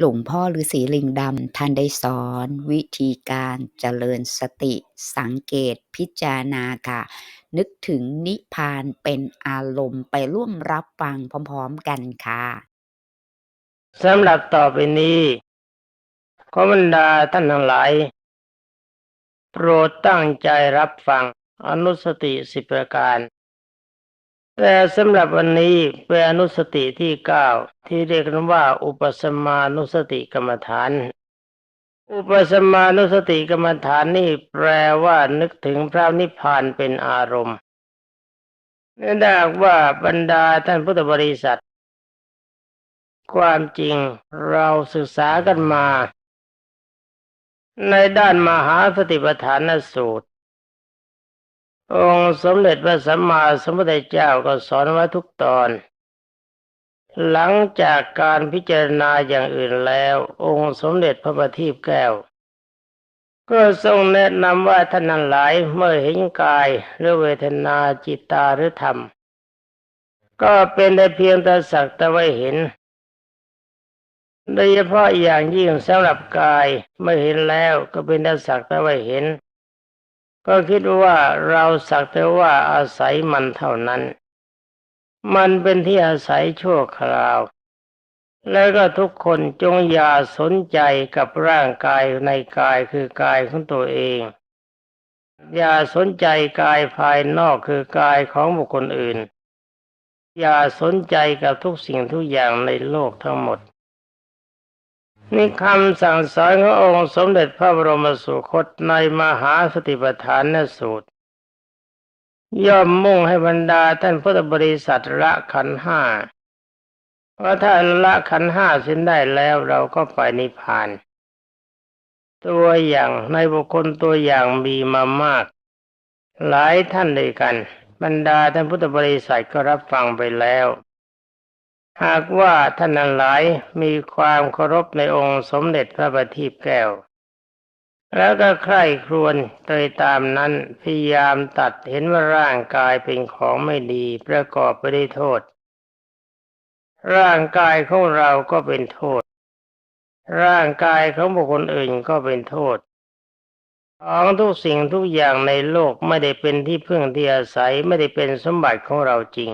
หลวงพ่อฤาษีลิงดำท่านได้สอน วิธีการเจริญสติ สังเกตพิจารณาค่ะ นึกถึงนิพพานเป็นอารมณ์ไปร่วมรับฟังพร้อมๆกันค่ะสำหรับต่อไปนี้ขอบรรดาท่านทั้งหลาย โปรดตั้งใจรับฟังอนุสติสิบประการ แต่สำหรับวันนี้เป็นอนุสติที่เก้าที่เรียกกันว่า อุปสมานุสติกรรมฐาน อุปสมานุสติกรรมฐานนี่แปลว่านึกถึงพระนิพพานเป็นอารมณ์เนื่องจากว่าบรรดาท่านพุทธบริษัท ความจริงเราศึกษากันมา ในด้านมหาสติปัฏฐานสูตร องค์สมเด็จพระสัมมาสัมพุทธเจ้าก็สอนไว้ทุกตอน หลังจากการพิจารณาอย่างอื่นแล้ว องค์สมเด็จพระบัณฑิตแก้ว ก็ทรงแนะนำว่าท่านนั้นหลายเมื่อเห็นกายหรือเวทนาจิตตาหรือธรรม ก็เป็นได้เพียงแต่สักแต่ว่าเห็นโดยเฉพาะอย่างยิ่งสำหรับกายเมื่อเห็นแล้วก็เป็นแต่สักแต่ว่าเห็น ก็คิดว่าเราสักแต่ว่าอาศัยมันเท่านั้น มันเป็นที่อาศัยชั่วคราว แล้วก็ทุกคนจงอย่าสนใจกับร่างกายในกายคือกายของตัวเอง อย่าสนใจกายภายนอกคือกายของบุคคลอื่น อย่าสนใจกับทุกสิ่งทุกอย่างในโลกทั้งหมด นี่คำสั่งสอนขององค์สมเด็จพระบรมสุคตในมหาสติปัฏฐานนสูตร ย่อมมุ่งให้บรรดาท่านพุทธบริษัทละขันห้าเพราะถ้าละขันห้าสิ้นได้แล้วเราก็ไปนิพพาน ตัวอย่างในบุคคลตัวอย่างมีมามาก หลายท่านด้วยกัน บรรดาท่านพุทธบริษัทก็รับฟังไปแล้ว หากว่าท่านหลายมีความเคารพในองค์สมเด็จพระบัณฑิตแก้ว แล้วก็ใคร่ครวญโดยตามนั้นพยายามตัดเห็นว่าร่างกายเป็นของไม่ดีประกอบไปด้วยโทษ ร่างกายของเราก็เป็นโทษ ร่างกายของบุคคลอื่นก็เป็นโทษของทุกสิ่งทุกอย่างในโลกไม่ได้เป็นที่พึ่งที่อาศัยไม่ได้เป็นสมบัติของเราจริง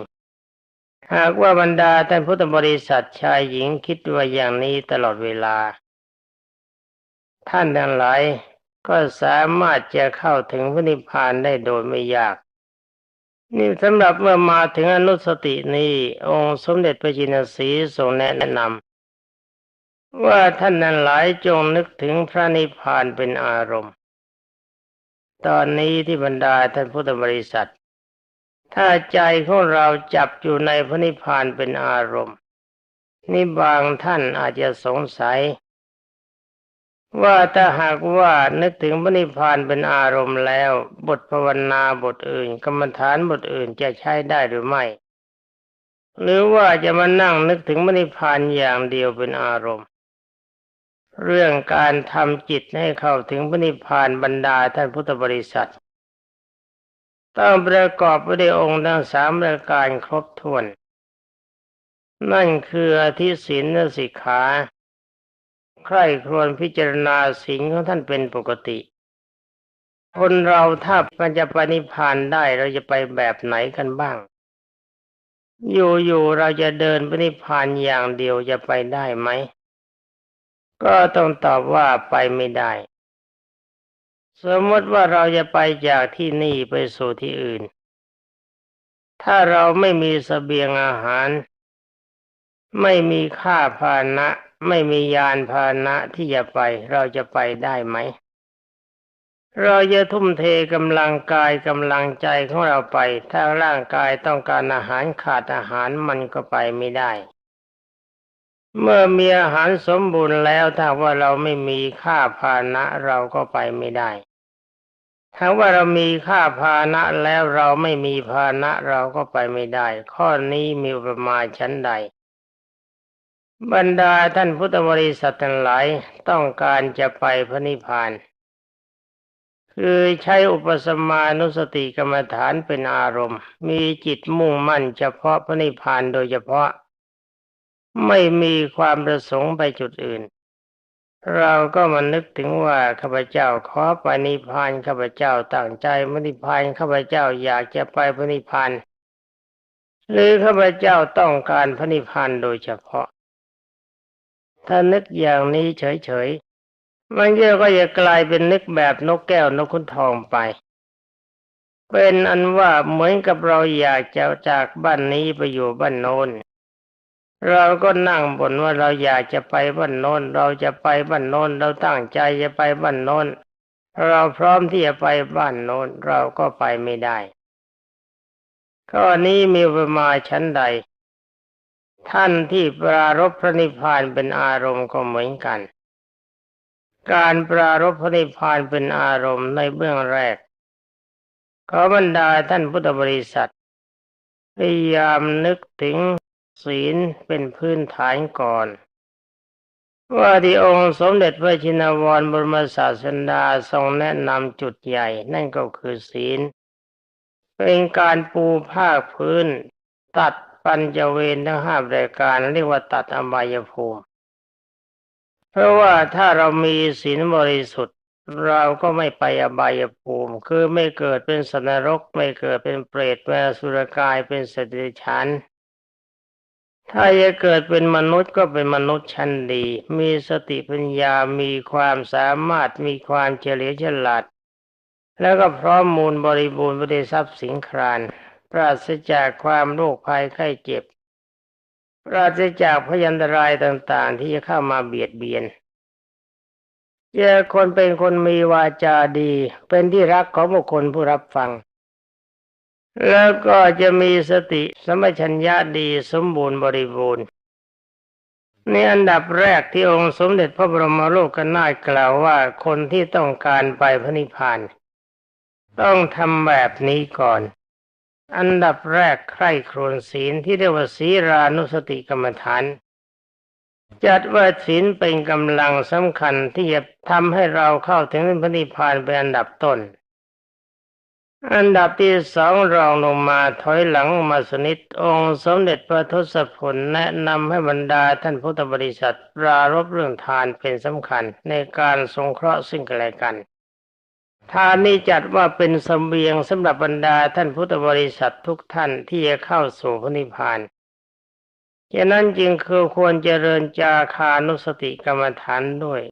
หากว่าบรรดาท่านพุทธบริษัทชายหญิงคิดว่าอย่างนี้ตลอดเวลา ท่านทั้งหลายก็สามารถจะเข้าถึงพระนิพพานได้โดยไม่ยาก นี่สำหรับเมื่อมาถึงอนุสตินี้ องค์สมเด็จพระจินสีทรงแนะนำว่าท่านนั้นหลายจงนึกถึงพระนิพพานเป็นอารมณ์ ตอนนี้ที่บรรดาท่านพุทธบริษัท ถ้าใจของเราจับอยู่ในพระนิพพานเป็นอารมณ์ นี่บางท่านอาจจะสงสัย ว่าถ้าหากว่านึกถึงพระนิพพานเป็นอารมณ์แล้ว บทภาวนาบทอื่น กรรมฐานบทอื่นจะใช้ได้หรือไม่ หรือว่าจะมานั่งนึกถึงพระนิพพานอย่างเดียวเป็นอารมณ์เรื่องการทำจิตให้เข้าถึงพระนิพพานบรรดาท่านพุทธบริษัท ต้องประกอบไปด้วยองค์ทั้งสามประการครบถ้วน นั่นคืออธิศีลและสิกขาใคร่ครวญพิจารณาสิ่งของท่านเป็นปกติ คนเราถ้ามันจะปนิพานได้เราจะไปแบบไหนกันบ้าง อยู่ๆเราจะเดินปนิพพานอย่างเดียวจะไปได้ไหม ก็ต้องตอบว่าไปไม่ได้ สมมติว่าเราจะไปจากที่นี่ไปสู่ที่อื่น ถ้าเราไม่มีสเสบียงอาหาร ไม่มีค่าพาหนะ ไม่มียานพาหนะที่จะไป เราจะไปได้ไหม เราจะทุ่มเทกำลังกายกำลังใจของเราไป ถ้าร่างกายต้องการอาหารขาดอาหารมันก็ไปไม่ได้เมื่อมีอาหารสมบูรณ์แล้วถ้าว่าเราไม่มีค่าพานะเราก็ไปไม่ได้ ถ้าว่าเรามีค่าพาหนะแล้วเราไม่มีพาหนะเราก็ไปไม่ได้ ข้อนี้มีประมาณชั้นใด บรรดาท่านพุทธบริษัททั้งหลายต้องการจะไปพระนิพพาน คือใช้อุปสมานุสติกรรมฐานเป็นอารมณ์ มีจิตมุ่งมั่นเฉพาะพระนิพพานโดยเฉพาะ ไม่มีความประสงค์ไปจุดอื่น เราก็มานึกถึงว่าข้าพเจ้าขอไปนิพพานข้าพเจ้าตั้งใจมนิพพานข้าพเจ้าอยากจะไปพระนิพพานหรือข้าพเจ้าต้องการพระนิพพานโดยเฉพาะ ถ้านึกอย่างนี้เฉยๆมันก็จะกลายเป็นนึกแบบนกแก้วนกขุนทองไป เป็นอันว่าเหมือนกับเราอยากจะจากบ้านนี้ไปอยู่บ้านโน้น เราก็นั่งบ่นว่าเราอยากจะไปบ้านโน้น เราจะไปบ้านโน้น เราตั้งใจจะไปบ้านโน้น เราพร้อมที่จะไปบ้านโน้น เราก็ไปไม่ได้ข้อนี้มีประมาชั้นใด ท่านที่ปรารบพระนิพพานเป็นอารมณ์ก็เหมือนกัน การปรารบพระนิพพานเป็นอารมณ์ในเบื้องแรกขอบรรดาท่านพุทธบริษัทพยายามนึกถึง ศีลเป็นพื้นฐานก่อน ว่าที่องค์สมเด็จพระชินวรบรมศาสดาทรงแนะนำจุดใหญ่ นั่นก็คือศีล เป็นการปูภาคพื้น ตัดปัญจเวรทั้งห้ารายการเรียกว่าตัดอบายภูมิ เพราะว่าถ้าเรามีศีลบริสุทธิ์เราก็ไม่ไปอบายภูมิ คือไม่เกิดเป็นสัตว์นรก ไม่เกิดเป็นเปรตเป็นสุรกายเป็นสตว์เดรัจฉาน ถ้าจะเกิดเป็นมนุษย์ก็เป็นมนุษย์ชั้นดี มีสติปัญญา มีความสามารถ มีความเฉลียวฉลาด แล้วก็พร้อมมูลบริบูรณ์บริทรัพย์สิงคราน ปราศจากความโรคภัยไข้เจ็บ ปราศจากพยันตรายต่างๆ ที่จะเข้ามาเบียดเบียนเจอคนเป็นคนมีวาจาดี เป็นที่รักของบุคคลผู้รับฟัง แล้วก็จะมีสติสมัชัญญะดีสมบูรณ์บริบูรณ์ในอันดับแรกที่องค์สมเด็จพระบรมโลกนาถกล่าวว่าคนที่ต้องการไปพระนิพพานต้องทำแบบนี้ก่อน อันดับแรกใคร่ครวญศีลที่เรียกว่าศีรานุสติกรรมฐาน จัดว่าศีลเป็นกำลังสำคัญที่จะทำให้เราเข้าถึงพระนิพพานเป็นอันดับต้น อันดับที่สองรองลงมาถอยหลังมาสนิทองค์สมเด็จพระทศพลแนะนำให้บรรดาท่านพุทธบริษัทปรารบเรื่องทานเป็นสำคัญในการสงเคราะห์ซึ่งกันและกัน ทานนี้จัดว่าเป็นสมเบียงสำหรับบรรดาท่านพุทธบริษัททุกท่านที่จะเข้าสู่พระนิพพานฉะนั้นจึงคือควรเจริญจาคานุสติกรรมฐานด้วย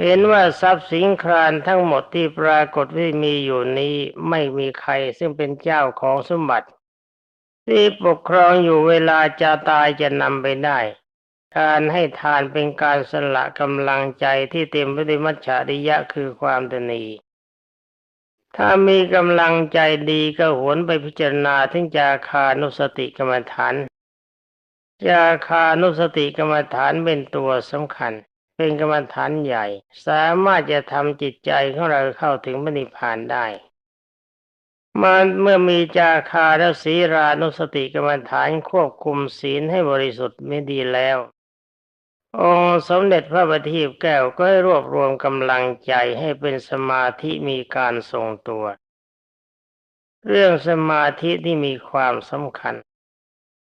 เห็นว่าทรัพย์สินครานทั้งหมดที่ปรากฏที่มีอยู่นี้ไม่มีใครซึ่งเป็นเจ้าของสมบัติ ที่ปกครองอยู่เวลาจะตายจะนำไปได้ การให้ทานเป็นการสละกำลังใจที่เต็มไปด้วยมัจฉริยะคือความตนีถ้ามีกำลังใจดีก็หวนไปพิจารณาถึงจาคานุสติกรรมฐานจาคานุสติกรรมฐานเป็นตัวสำคัญ เป็นกรรมฐานใหญ่ สามารถจะทำจิตใจของเราเข้าถึงมรรคผานได้มันเมื่อมีจาคาและศีรานุสติกรรมฐานควบคุมศีลให้บริสุทธิ์ไม่ดีแล้ว องค์สมเด็จพระบัณฑิตแก้วก็ให้รวบรวมกำลังใจให้เป็นสมาธิมีการทรงตัว เรื่องสมาธิที่มีความสำคัญ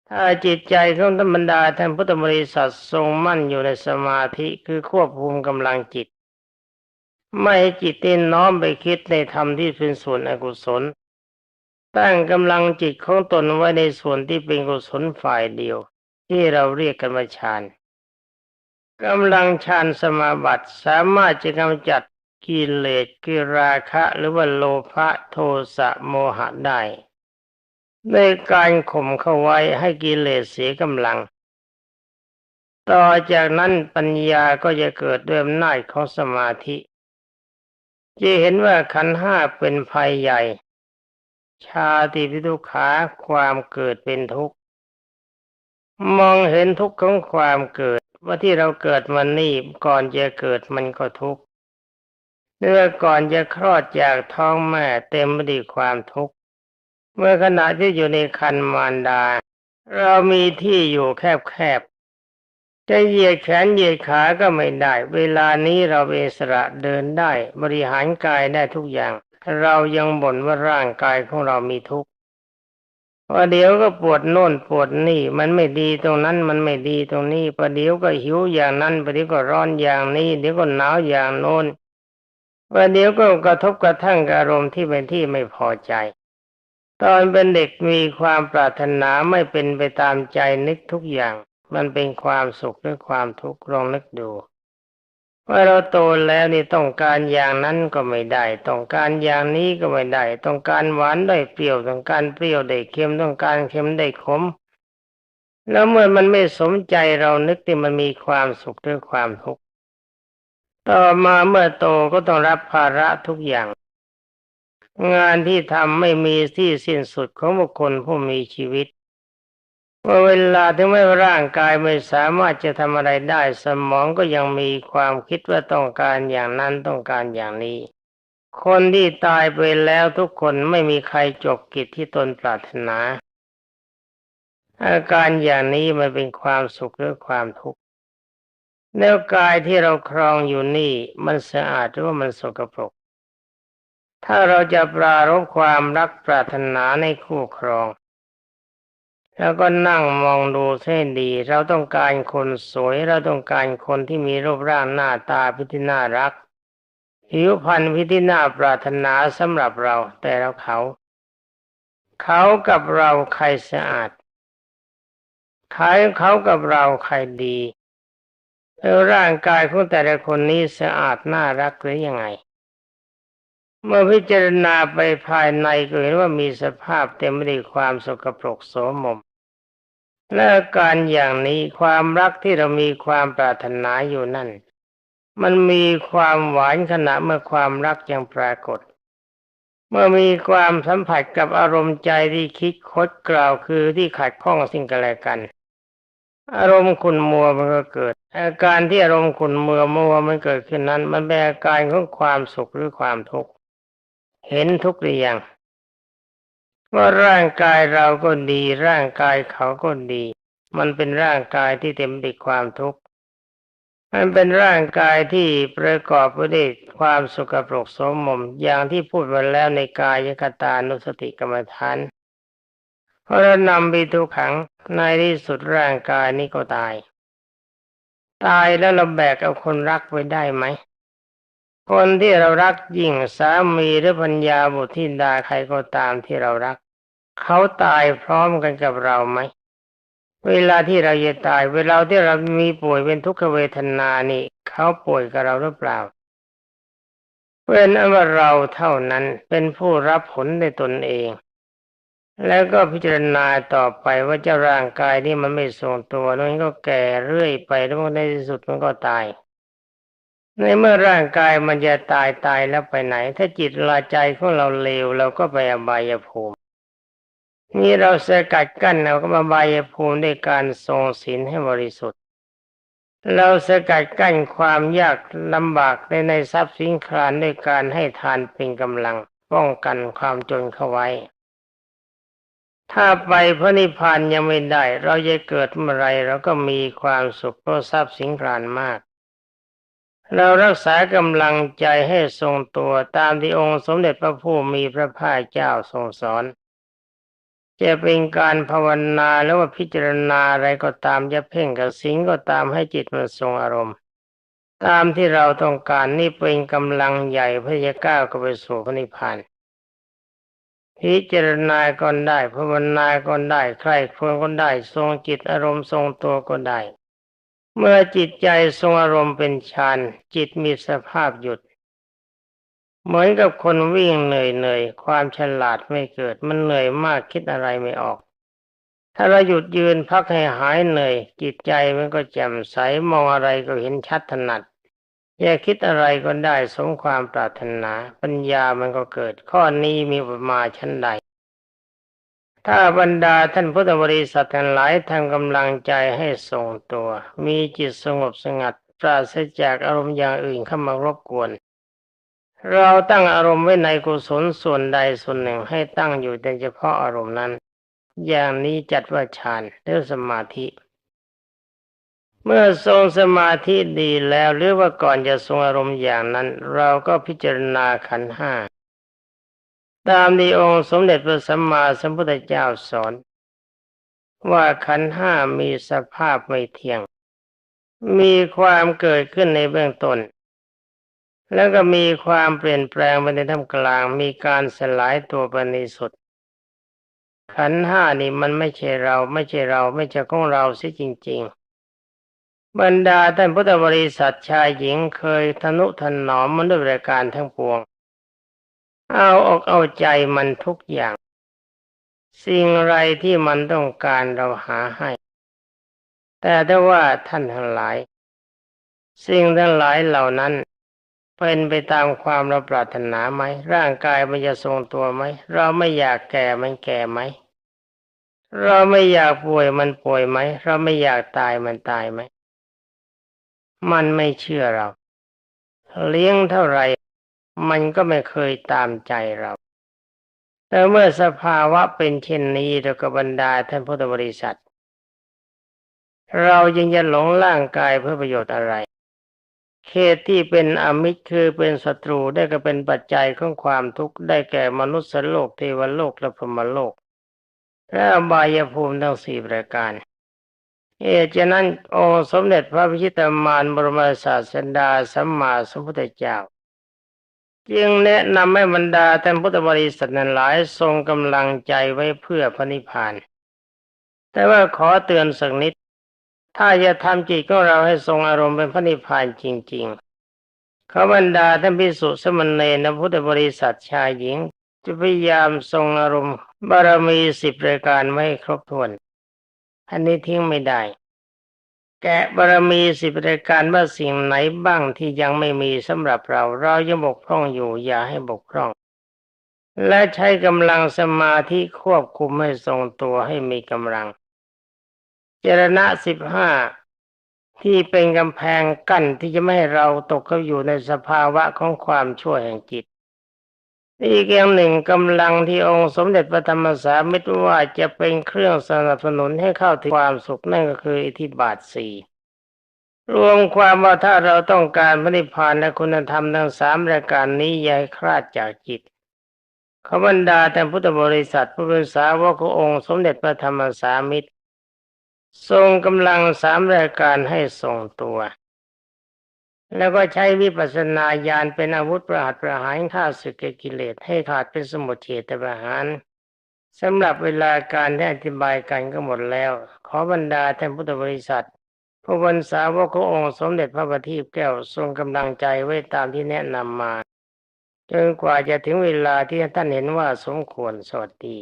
ถ้าจิตใจของธรรมดาท่านพุทธบริษัททรงมั่นอยู่ในสมาธิคือควบคุมกำลังจิต ไม่ให้จิตเต้นน้อมไปคิดในธรรมที่เป็นส่วนอกุศล ตั้งกำลังจิตของตนไว้ในส่วนที่เป็นกุศลฝ่ายเดียว ที่เราเรียกกันว่าฌานกำลังฌานสมาบัติสามารถจะกำจัดกิเลสกิราคะหรือว่าโลภะโทสะโมหะได้ ในการข่มเข้าไว้ให้กิเลสเสียกำลัง ต่อจากนั้นปัญญาก็จะเกิดด้วยอำนาจของสมาธิจะเห็นว่าขันห้าเป็นภัยใหญ่ ชาติพิทุกขาความเกิดเป็นทุกข์ มองเห็นทุกข์ของความเกิด ว่าที่เราเกิดมานี่ก่อนจะเกิดมันก็ทุกข์เมื่อก่อนจะคลอดจากท้องแม่เต็มไปด้วยความทุกข์ เมื่อขณะที่อยู่ในคันมารดา เรามีที่อยู่แคบๆจะเหยียดแขนเหยียดขาก็ไม่ได้ เวลานี้เราเอสระเดินได้ บริหารกายได้ทุกอย่าง เรายังบ่นว่าร่างกายของเรามีทุกข์ว่าเดี๋ยวก็ปวดโน่นปวดนี่ มันไม่ดีตรงนั้นมันไม่ดีตรงนี้ประเดี๋ยวก็หิวอย่างนั้นประเดี๋ยวก็ร้อนอย่างนี้ เดี๋ยวก็หนาวอย่างโน้นประเดี๋ยวก็กระทบกระทั่งอารมณ์ที่เป็นที่ไม่พอใจ ตอนเป็นเด็กมีความปรารถนาไม่เป็นไปตามใจนึกทุกอย่าง มันเป็นความสุขหรือความทุกข์ลองนึกดูว่าเราโตแล้วนี่ต้องการอย่างนั้นก็ไม่ได้ ต้องการอย่างนี้ก็ไม่ได้ ต้องการหวานได้เปรี้ยวต้องการเปรี้ยวได้เค็มต้องการเค็มได้ขม แล้วเมื่อมันไม่สมใจเรานึกที่มันมีความสุขหรือความทุกข์ต่อมาเมื่อโตก็ต้องรับภาระทุกอย่าง งานที่ทำไม่มีที่สิ้นสุดของบุคคลผู้มีชีวิตเมื่อเวลาถึงแม้ว่ร่างกายไม่สามารถจะทำอะไรได้สมองก็ยังมีความคิดว่าต้องการอย่างนั้นต้องการอย่างนี้ คนที่ตายไปแล้วทุกคนไม่มีใครจบกิจที่ตนปรารถนา อาการอย่างนี้มันเป็นความสุขหรือความทุกข์แล้วกายที่เราครองอยู่นี่มันสะอาดหรือว่ามันสกปรก ถ้าเราจะปรารบความรักปรารถนาในคู่ครอง แล้วก็นั่งมองดูเส้นดี เราต้องการคนสวย เราต้องการคนที่มีรูปร่างหน้าตาพิธีน่ารักผิวพรรณพิธีน่าปรารถนาสำหรับเรา แต่เราเขา เขากับเราใครสะอาดใครเขากับเราใครดีแล้วร่างกายของแต่ละคนนี้สะอาดน่ารักหรือยังไง เมื่อพิจารณาไปภายในก็เห็นว่ามีสภาพเต็มไปด้วยความสกปรกโสมม และอาการอย่างนี้ความรักที่เรามีความปรารถนาอยู่นั่น มันมีความหวานขณะเมื่อความรักยังปรากฏ เมื่อมีความสัมผัสกับอารมณ์ใจที่คิดคดกล่าวคือที่ขัดข้องสิ่งกันและกัน อารมณ์ขุ่นมัวมันก็เกิด อาการที่อารมณ์ขุ่นมัวมัวมันเกิดขึ้นนั้น มันเป็นอาการของความสุขหรือความทุกข์ เห็นทุกข์หรือยังว่าร่างกายเราก็ดี ร่างกายเขาก็ดี มันเป็นร่างกายที่เต็มไปด้วยความทุกข์มันเป็นร่างกายที่ประกอบไปด้วยความสุขปรกสมมมอย่างที่พูดมาแล้วในกายกตานุสติกรรมฐานเพราะเรานำไปทุกขังในที่สุดร่างกายนี้ก็ตาย ตายแล้วเราแบกเอาคนรักไว้ได้ไหม คนที่เรารักยิ่งสามีหรือพัญญาบุตรธิดาใครก็ตามที่เรารัก เขาตายพร้อมกันกับเราไหม เวลาที่เราจะตาย เวลาที่เรามีป่วยเป็นทุกขเวทนานี่ เขาป่วยกับเราหรือเปล่าเป็นอันว่าเราเท่านั้นเป็นผู้รับผลในตนเอง แล้วก็พิจารณาต่อไปว่าเจ้าร่างกายนี่มันไม่ทรงตัวแล้วมันก็แก่เรื่อยไปแล้วในที่สุดมันก็ตาย ในเมื่อร่างกายมันจะตายตายแล้วไปไหน ถ้าจิตลาใจของเราเลวเราก็ไปอบายภูมิ นี่เราสกัดกั้นเราก็มาบายภูมิด้วยการทรงศีลให้บริสุทธิ์ เราสกัดกั้นความยากลำบากในในทรัพย์สินครานด้วยการให้ทานเป็นกำลังป้องกันความจนเข้าไว้ ถ้าไปพระนิพพานยังไม่ได้ เราจะเกิดเมื่อไรเราก็มีความสุขเพราะทรัพย์สินครานมาก เรารักษากำลังใจให้ทรงตัวตามที่องค์สมเด็จพระผู้มีพระภาคเจ้าทรงสอน จะเป็นการภาวนาแล้วว่าพิจารณาอะไรก็ตามจะเพ่งกับสิ่งก็ตามให้จิตมันทรงอารมณ์ ตามที่เราต้องการนี่เป็นกำลังใหญ่เพื่อจะก้าวเข้าไปสู่พระนิพพานพิจารณาก็ได้ภาวนาก็ได้ใครควรก็ได้ ทรงจิตอารมณ์ทรงตัวก็ได้ เมื่อจิตใจทรงอารมณ์เป็นฌานจิตมีสภาพหยุด เหมือนกับคนวิ่งเหนื่อยเหนื่อยความฉลาดไม่เกิด มันเหนื่อยมากคิดอะไรไม่ออก ถ้าเราหยุดยืนพักให้หายเหนื่อย จิตใจมันก็แจ่มใสมองอะไรก็เห็นชัดถนัดอยากคิดอะไรก็ได้สมความปรารถนา ปัญญามันก็เกิด ข้อนี้มีประมาชั้นใด ถ้าบรรดาท่านพุทธบริษัททั้งหลายทำกำลังใจให้ทรงตัว มีจิตสงบสงัดปราศจากอารมณ์อย่างอื่นเข้ามารบกวน เราตั้งอารมณ์ไว้ในกุศลส่วนใดส่วนหนึ่งให้ตั้งอยู่แต่เฉพาะอารมณ์นั้น อย่างนี้จัดว่าฌานหรือสมาธิ เมื่อทรงสมาธิดีแล้วหรือว่าก่อนจะทรงอารมณ์อย่างนั้น เราก็พิจารณาขันห้า ตามที่องค์สมเด็จพระสัมมาสัมพุทธเจ้าสอน ว่าขันห้ามีสภาพไม่เที่ยง มีความเกิดขึ้นในเบื้องต้น แล้วก็มีความเปลี่ยนแปลงไปในท่ามกลาง มีการสลายตัวไปในสุด ขันห้านี่มันไม่ใช่เราไม่ใช่เราไม่ใช่ของเราสิจริง ๆบรรดาท่านพุทธบริษัทชายหญิงเคยทนุถนอมมันด้วยประการทั้งปวง เอาออกเอาใจมันทุกอย่าง สิ่งไรที่มันต้องการเราหาให้ แต่ถ้าว่าท่านทั้งหลาย สิ่งทั้งหลายเหล่านั้นเป็นไปตามความเราปรารถนาไหม ร่างกายมันจะทรงตัวไหม เราไม่อยากแก่มันแก่ไหม เราไม่อยากป่วยมันป่วยไหม เราไม่อยากตายมันตายไหม มันไม่เชื่อเรา เลี้ยงเท่าไหร่ มันก็ไม่เคยตามใจเรา แต่เมื่อสภาวะเป็นเช่นนี้เราก็บรรดาท่านพุทธบริษัท เรายังจะหลงร่างกายเพื่อประโยชน์อะไรเขตที่เป็นอมิตรคือเป็นศัตรูได้ก็เป็นปัจจัยของความทุกข์ได้แก่มนุษย์โลกเทวโลกและพรหมโลก และอบายภูมิทั้งสี่ประการเหตุฉะนั้นองค์สมเด็จพระพิชิตามารบรมศาสดาสัมมาสัมพุทธเจ้า จึงแนะนำให้บรรดาท่านพุทธบริษัทนั้นหลายทรงกำลังใจไว้เพื่อพระนิพพาน แต่ว่าขอเตือนสักนิด ถ้าจะทำจิตของเราให้ทรงอารมณ์เป็นพระนิพพานจริง ๆขาบรรดาท่านพิสุสมณเณรพุทธบริษัทชายหญิง จะพยายามทรงอารมณ์บารมีสิบรายการไม่ครบถ้วน อันนี้ทิ้งไม่ได้ แกะบารมีสิบรายการว่าสิ่งไหนบ้างที่ยังไม่มีสำหรับเรา เรายังบกพร่องอยู่อย่าให้บกพร่อง และใช้กำลังสมาธิควบคุมให้ทรงตัวให้มีกำลัง เจรณะสิบห้าที่เป็นกำแพงกั้นที่จะไม่ให้เราตกเข้าอยู่ในสภาวะของความชั่วแห่งจิต อีกอย่างหนึ่งกำลังที่องค์สมเด็จพระธรรมสามิตรว่าจะเป็นเครื่องสนับสนุนให้เข้าถึงความสุขนั่นก็คืออิทธิบาทสี่รวมความว่าถ้าเราต้องการพระนิพพานและคุณธรรมทั้งสามรายการนี้อย่าให้คลาดจากจิตขบรรดาแต่พุทธบริษัทผู้เป็นสาวกขององค์สมเด็จพระธรรมสามิตร ทรงกำลังสามรายการให้ทรงตัว แล้วก็ใช้วิปัสสนาญาณเป็นอาวุธประหัตประหารฆ่าศึกก่กิเลสให้ขาดเป็นสมุทเฉตประหารสำหรับเวลาการที่อธิบายกันก็หมดแล้ว ขอบรรดาท่านพุทธบริษัทผู้บรรสาวกขององค์สมเด็จพระบัณฑิตแก้วทรงกำลังใจไว้ตามที่แนะนำมาจนกว่าจะถึงเวลาที่ท่านเห็นว่าสมควรสวัสดี